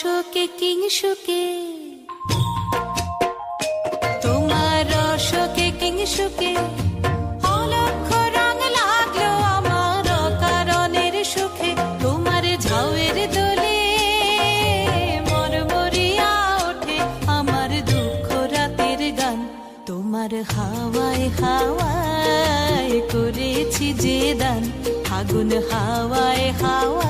রসকে কিংসুকে তোমার অলক্ষ সুখে। তোমার ঝাউয়ের দোলে মরমরিয়া আমার দুঃখ তোমার হাওয়ায় হাওয়ায় করেছি যে দান। ফাগুন হাওয়ায় হাওয়ায়